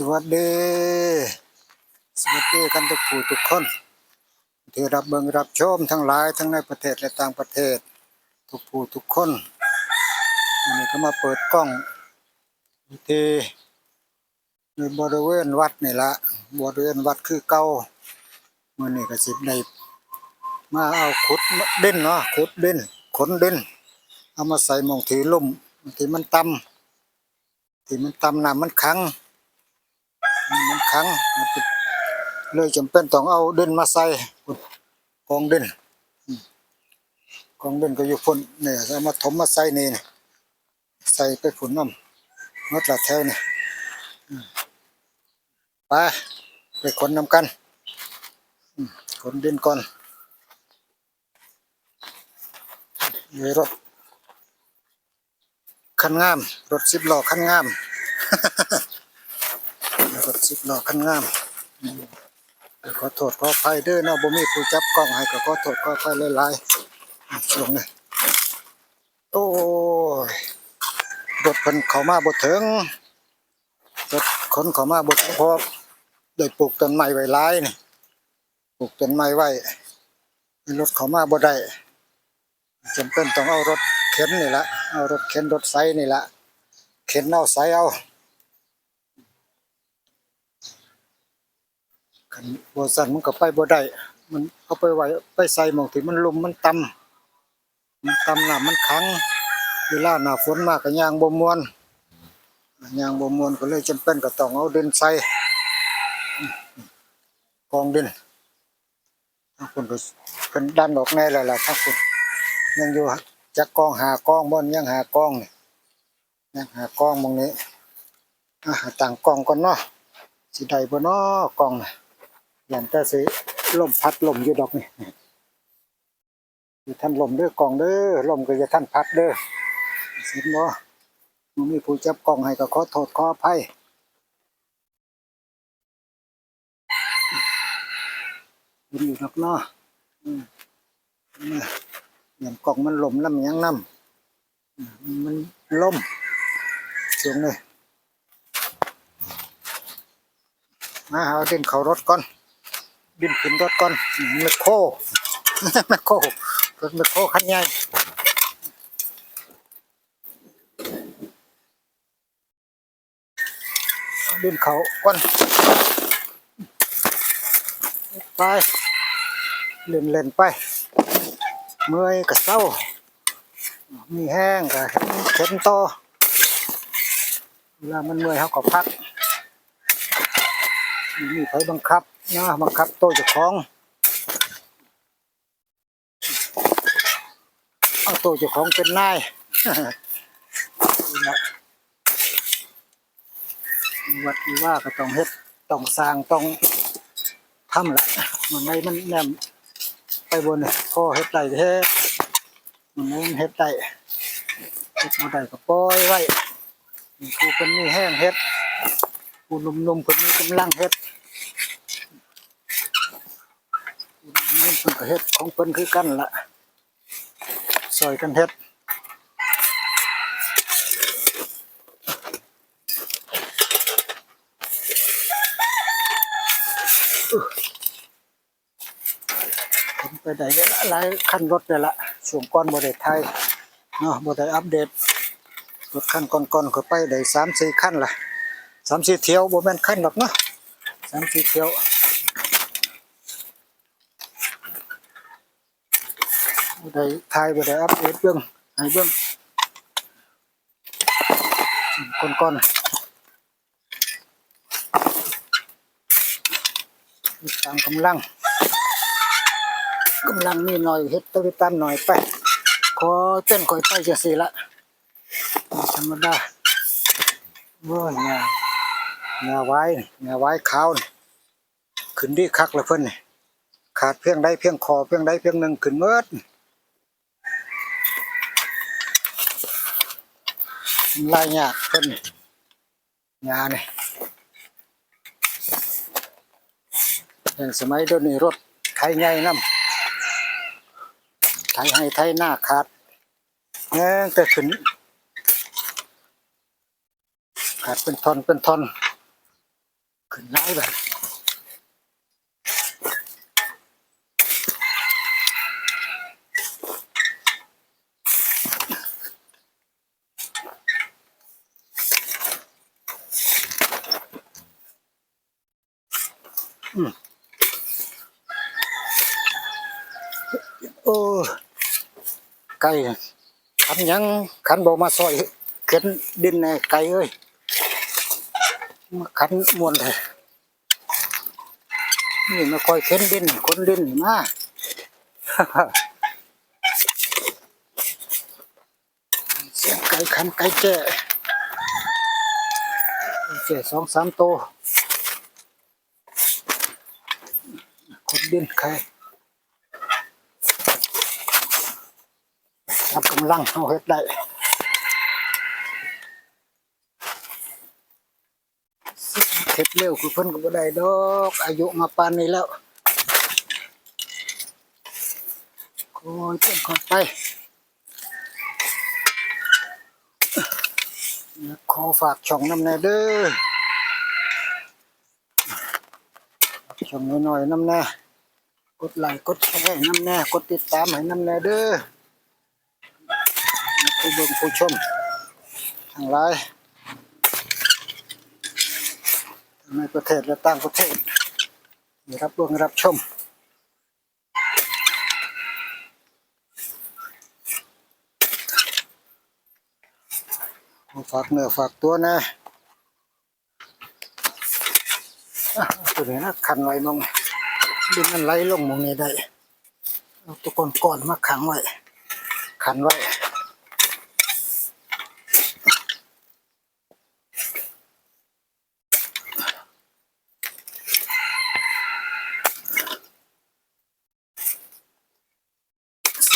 สวัสดี สวัสดีกันทุกผู้ทุกคน ที่รับเบิงรับชมทั้งหลายทั้งในประเทศและต่างประเทศ ทุกผู้ทุกคนวันนี้ก็มาเปิดกล้องที่ในบริเวณวัดนี่ละบริเวณวัดคือเก่ามื่อนี้ก็สิบในมาเอาขุดดินเนาะขุดดินขนดินเอามาใส่มองถือลุ่มที่มันต่ำที่มันต่ำน้ำมันขัง มันขังเลยจำเป็นต้องเอาดินมาใส่กองดินกองดินก็อยู่พุ่นเนี่ยเอามาถมมาใส่นี่ยใส่ไปผุนน้ำมัดละแถวนี่ไปไปขนน้ำกันขนดินก่อนมีรถคันงาม รถสิบล้อคันงาม รถสิบล้อคันงามขอโทษขออภัยเด้อเนาะบ่มีผู้จับกล้องให้ก็ขอโทษขออภัยหลายๆอะช่วงนี้โอ้ยรถเพิ่นเข้ามาบ่ถึงรถคนเข้ามาบ่ถึงเพราะได้ปลูกต้นไม้ไว้หลายนี่ปลูกต้นไม้ไว้รถเข้ามาบ่ได้จำเป็นต้องเอารถเข็นนี่ละเอารถเข็นรถไซนี่ละเข็นเอาไซเอา คันบ่สั่นมันก็ไปบ่ได้มันเอาไปไว้ไปใส่หมองที่มันลมมันต่ำมันต่ำน้ำมันขังเวลาหน้าฝนมากก็ยางบ่มวนยางบ่มวนก็เลยจำเป็นก็ต้องเอาดินใส่กองดินทางคนก็เพิ่นดันออกแน่แล้วล่ะทางคนยังอยู่จักกองหากองบนยังหากองนี่ยังหากองมองนี้อะตั้งกองก่อนเนาะสิได้บ่เนาะกองน่ะ ย่างแต่สิลมพัดลมอยู่ดอกนี่อยู่ท่านลมเด้อกองเด้อลมก็จะท่านพัดเด้อสิบ่มันมีผู้จับกองให้ก็ขอโทษขออภัยมันอยู่ดอกเนาะอืมนี่ย่างกองมันลมน้ำยังน้ำมันลมสูงเลยมาเอาดินเขารถก่อน บินขึ้นรถก่อนแมคโครแมคโครรถแมคโครคันใหญ่เอาดินเขาก่อนไปเล่นเล่นๆไป เมื่อยกับเศร้า มีแห้งกับเข็นโตเวลามันเมื่อยเขาก็พัก มีไผบังคับ นะบังคับโตวเจ้าของเอาโตวเจ้าของเป็นนายนี่ล่ะวัดดีว่าก็ต้องเฮ็ดต้องสร้างต้องทำละมันไม่มันแนมไปบนพ่อเฮ็ดได้เฮ็ดมันไม่เฮ็ดได้เฮ็ดบ่ได้ก็ปล่อยไว้ดูเพิ่นมีแห้งเฮ็ดผู้หนุ่มๆเพิ่นมีกำลังเฮ็ด นี่เพิ่นก็เฮ็ดของเพิ่นคือกันล่ะซอยกันเฮ็ดอื้อผมไปได้หลายคันรถเลยละช่วงก่อนบ่ได้ถ่ายเนาะบ่ได้อัปเดตรถคันก่อนๆก็ไปได้3-4คันล่ะ3-4เที่ยวบ่แม่นคันหรอกเนาะ3-4เที่ยว บ่ได้ถ่ายบ่ได้อัปเดตเบิ่งให้เบิ่งก่อนก่อนๆตามกำลังกำลังมีหน่อยเฮ็ดตะวิตันหน่อยไปขอเต้นคอยไปจังซี่ละธรรมดาโอ้ยงาหงาไว้หงาไว้ขาวนี่ขึ้นดีคักลยเพิ่นนี่ขาดเพียงใดเพียงคอเพียงใดเพียงหนึ่งขึ้นเมิด ลายยากขึ้นนี่งาเนี่อย่างสมัยเดี๋ยวนี้รถไถใหญ่นำไถให้ไถหน้าขาดแง่แต่ขึ้นขาดเป็นทอนเป็นทอนขึ้นไล่แบบ โอ้ไก่ขันยังขันบอมาซอยเข็นดินในไก่เอ้ยมาขันมวนเลยนี่มาคอยเข็นดินคนดินมาเสียงไก่ขันไก่แจ้แจ้สองสามตัวคนดินใครทำ กำลังเอาเฮ็ดได้เฮ็ดเร็วคือเพิ่นก็บ่ได้ดอก อายุมาปานนี้แล้วคอยเพิ่นคอยไปขอฝากช่องน้ำแน่เด้อฝากช่องน้อยๆน้ำแน่กดไลค์กดแชร์น้ำแน่กดติดตามให้น้ำแน่เด้อ ผู้เบิ่งผู้ชมทั้งหลายในประเทศและต่างประเทศได้รับเบิ่งรับชมฝากเนื้อฝากตัวนะอ่ตัวนี้นะขันไว้มองดินมันไหลลงมองนี้ได้เอาตุกคนก่อนมาขังไว้ขันไว้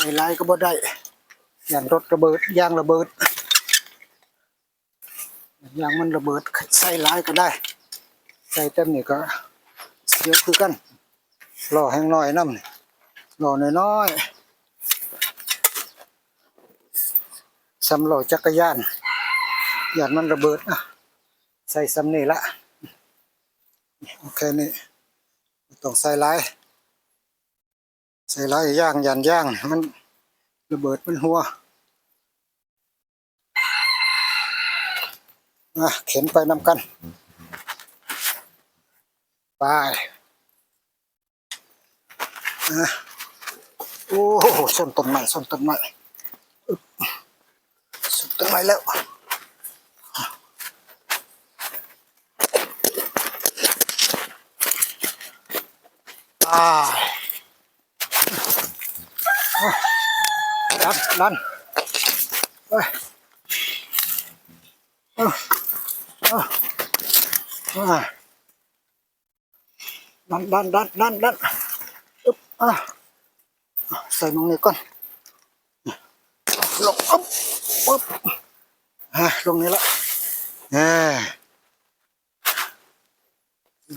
ใส่ลาย ก็บ่ได้อย่างรถระเบิดยางระเบิดยางมันระเบิดใส่ลายก็ได้ ใส่เต็มนี่ก็เสียวคือกันรอแห้งน้อยน้ำนี่รอน้อยๆสำรอจักรยานยานมันระเบิดนะใส่ซ้ำนี่ละโอเคนี่ต้องใส่ลายใส่ลายย่างยันย่างมัน ระเบิดมันหัวอะเข็นไปนำกัน ไปอะโอ้โหส้นต้นไม้ส้นต้นไม้ส้นต้นไม้แล้วไป ดันดันเอ้ยเอ้าเอ้าอ่าดันดันดันดันดันอึ๊บอะใส่ลงนี้ก่อนลงอึ๊บปึ๊บอะลงนี้ละอ่า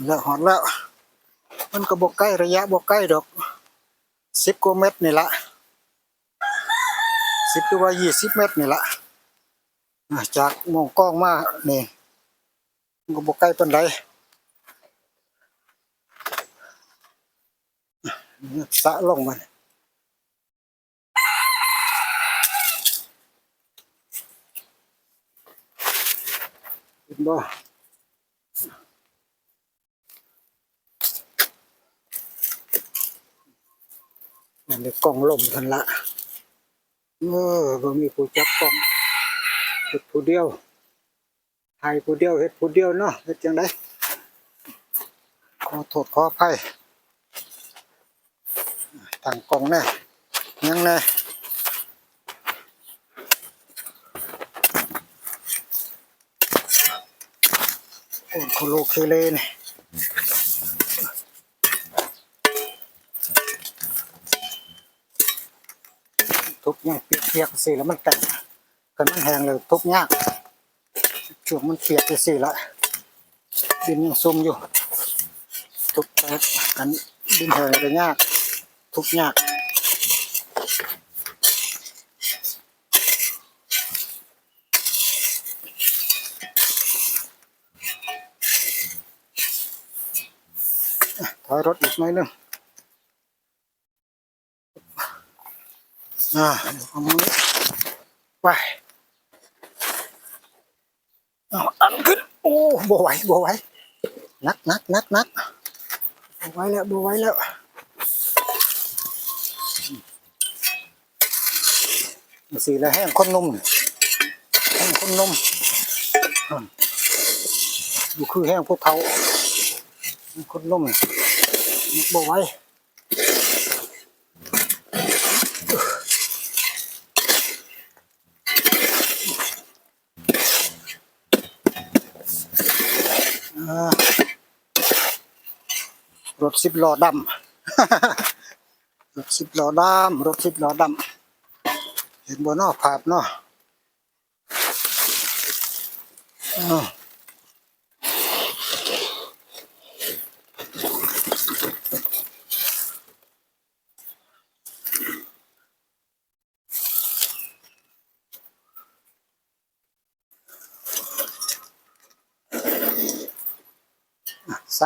แล้วหอดแล้ว มันก็บอกใกล้ระยะบอกใกล้ดอกสิบกว่าเมตรนี่ละ สิบหรือว่ายี่สิบเมตรนี่ละอะจากมองกล้องมานี่มันก็บกใกล้ปานใดอะสะลงมันเห็นบ่นั่นเดี๋ยวกล้องลมทันละ เออบ่มีผู้จับกล้องเฮ็ดผู้เดียวถ่ายผู้เดียวเฮ็ดผู้เดียวเนาะเฮ็ดจังไดขอโทษขออภัยตั้งกล้องแน่ยังแน่โอ้โคโลเคเลนี่ ยังเปียกๆสิแล้วมันแตกกันมันแห้งเลยทุบยากช่วงมันเปียกสิละดินยังซุ่มอยู่ ทุบแตกกันดินแห้งก็ยากทุบยากถอยรถอีกหน่อยนึง อ่าเดี๋ยวเอามือไปเอาอันขึ้น โอ้บ่ไหวบ่ไหวนักนักนักนักบ่ไหวแล้วบ่ไหวแล้วมาสีแล้วแห้งคนนมแห้งคนนมอืมดูคือแห้งพวกเขาแห้งคนนมบ่ไหว รถสิบล้อดำรถสิบล้อดำรถสิบล้อดำเห็นบนนอกภาพเนาะ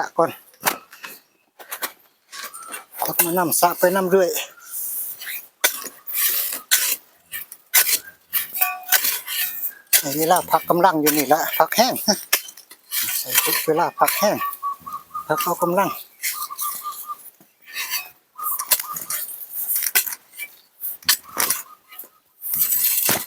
ะก่อนกดมานำสะไปนำเรื่อยเวลาพักกำลังอยู่นี่ละพักแห้งใส่ทุกเวลาพักแห้งพักเอากำลัง เป็นเลยครับมันยากกับ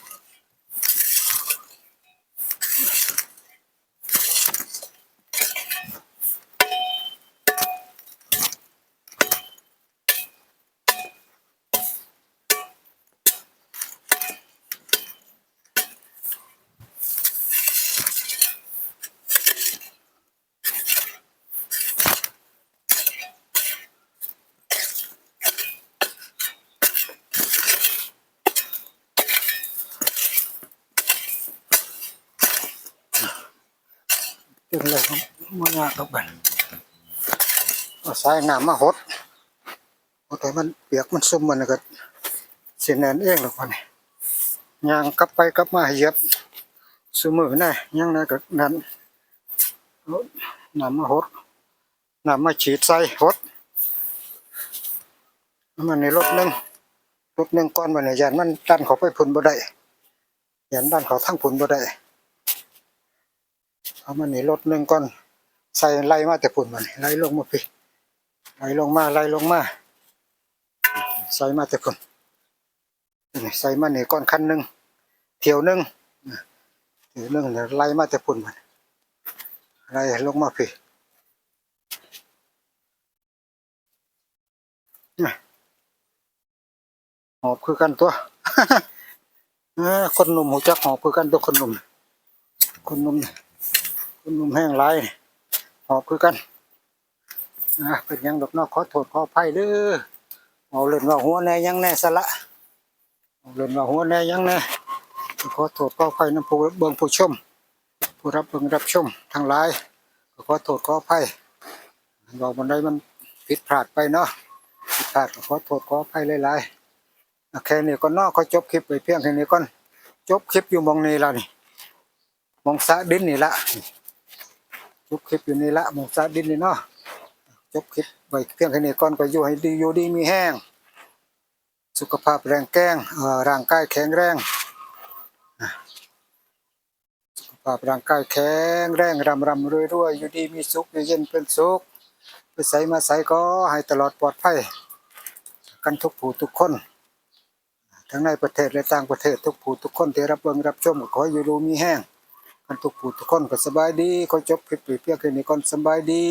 กันเอาสายน้ำมาหดหดให้มันเปียกมันซุ่มมันก็เสียแนนเองหรอกวะนี่ยางกลับไปกลับมาเหยียบสมือแน่ยังนะก็นั้นเอาน้ำมาหดน้ำมาฉีดใส่หดเอามันในรถหนึงรถหนึงก่อนมันเนี่ยยันมันดันเขาไปพุ่นบ่ได้ยันดันเขาทั้งพุ่นบ่ได้ เอามานี่รถหนึ่งก่อนใส่ไล่มาแต่ปุ่นมันไล่ลงมาพี่ไล่ลงมาไล่ลงมาใส่มาแต่ปุ่นใส่มานี่ก่อนคันหนึ่งเที่ยวหนึ่งเที่ยวหนึ่งเนี่ยไล่มาแต่ปุ่นมันไล่ลงมาพี่นี่หอบคือกันตัวคนหนุ่มหัวจักหอบคือกันตัวคนหนุ่มคนหนุ่มเนี่ย คุณนุ่มแห้งไรหอบคือกันนะเป็นยังดอกนอกขอโทษขออภัยเด้อเอาเล่นว่าหัวแน่ยังแน่สละเอาเล่นว่าหัวแน่ยังแน่ขอโทษขออภัยน้ำผู้เบิ่งผู้ชม ผู้รับเบิ่งรับชมทั้งหลายก็ขอโทษขออภัยบอกมันได้มันผิดพลาดไปเนาะผิดพลาดก็ขอโทษขออภัยหลายๆอะแค่นี้ก็นอกก็จบคลิปไปเพียงแค่นี้ก่อนจบคลิปอยู่มองนี้ล้วนี่มองสะดินนี่ละ จบคลิปอยู่นี่ละมองสะดินนี่เนาะจบคลิปไว้เพียงแค่นี้ก่อนก็อยู่ให้ดีอยู่ดีมีแห้ง สุขภาพแรงแกงเอ่อร่างกายแข็งแรงสุขภาพร่างกายแข็งแรงรำรำรวยรวยอยู่ดีมีสุขอยู่เย็นเป็นสุขไปใส่มาใส่ก็ให้ตลอดปลอดภัยกันทุกผู้ทุกคน ทั้งในประเทศและต่างประเทศทุกผู้ทุกคนที่รับเบิ่งรับชมขออยู่ดูมีแห้ง ทุกผู้ทุกคนก็สบายดีขอจบคลิปเพียงแค่นี้ก่อนสบายดี